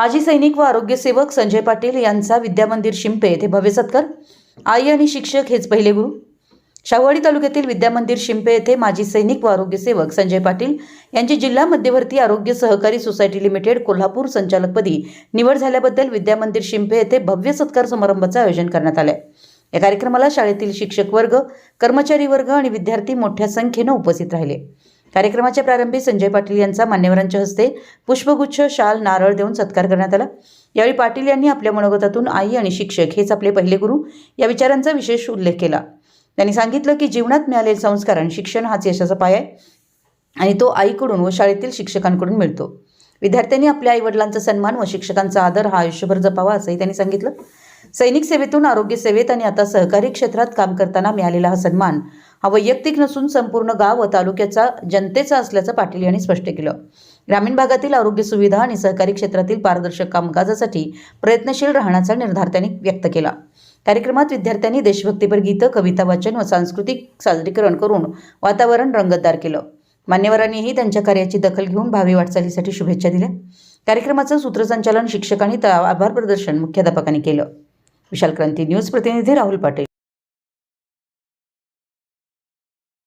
माजी सैनिक व आरोग्यसेवक संजय पाटील यांचा विद्यामंदिर शिंपे येथे भव्य सत्कार. आई आणि शिक्षक हेच पहिले गुरु. शाहवाडी तालुक्यातील विद्यामंदिर शिंपे येथे माजी सैनिक व आरोग्यसेवक संजय पाटील यांची जिल्हा मध्यवर्ती आरोग्य सहकारी सोसायटी लिमिटेड कोल्हापूर संचालकपदी निवड झाल्याबद्दल विद्यामंदिर शिंपे येथे भव्य सत्कार समारंभाचं आयोजन करण्यात आलं या कार्यक्रमाला शाळेतील शिक्षक वर्ग कर्मचारी वर्ग आणि विद्यार्थी मोठ्या संख्येनं उपस्थित राहिले. कार्यक्रमाच्या प्रारंभी संजय पाटील यांचा मान्यवरांच्या हस्ते पुष्पगुच्छ शाल नारळ देऊन सत्कार करण्यात आला. यावेळी पाटील यांनी आपल्या मनोगतातून आई आणि शिक्षक हेच आपले पहिले गुरु या विचारांचा विशेष उल्लेख केला. त्यांनी सांगितलं की जीवनात मिळालेले संस्कार आणि शिक्षण हाच यशाचा पाय आहे आणि तो आईकडून व शाळेतील शिक्षकांकडून मिळतो. विद्यार्थ्यांनी आपल्या आईवडिलांचा सन्मान व शिक्षकांचा आदर हा आयुष्यभर जपावा असंही त्यांनी सांगितलं. सैनिक सेवेतून आरोग्य सेवेत आणि आता सहकारी क्षेत्रात काम करताना मिळालेला हा सन्मान हा वैयक्तिक नसून संपूर्ण गाव व तालुक्याचा जनतेचा असल्याचं पाटील यांनी स्पष्ट केलं. ग्रामीण भागातील आरोग्य सुविधा आणि सहकारी क्षेत्रातील पारदर्शक कामकाजासाठी प्रयत्नशील राहण्याचा निर्धार त्यांनी व्यक्त केला. कार्यक्रमात विद्यार्थ्यांनी देशभक्तीपर गीतं कविता वाचन व सांस्कृतिक सादरीकरण करून वातावरण रंगतदार केलं. मान्यवरांनीही त्यांच्या कार्याची दखल घेऊन भावी वाटचालीसाठी शुभेच्छा दिल्या. कार्यक्रमाचं सूत्रसंचालन शिक्षकांनी आभार प्रदर्शन मुख्याध्यापकांनी केलं. विशाल क्रांती न्यूज प्रतिनिधी राहुल पाटील.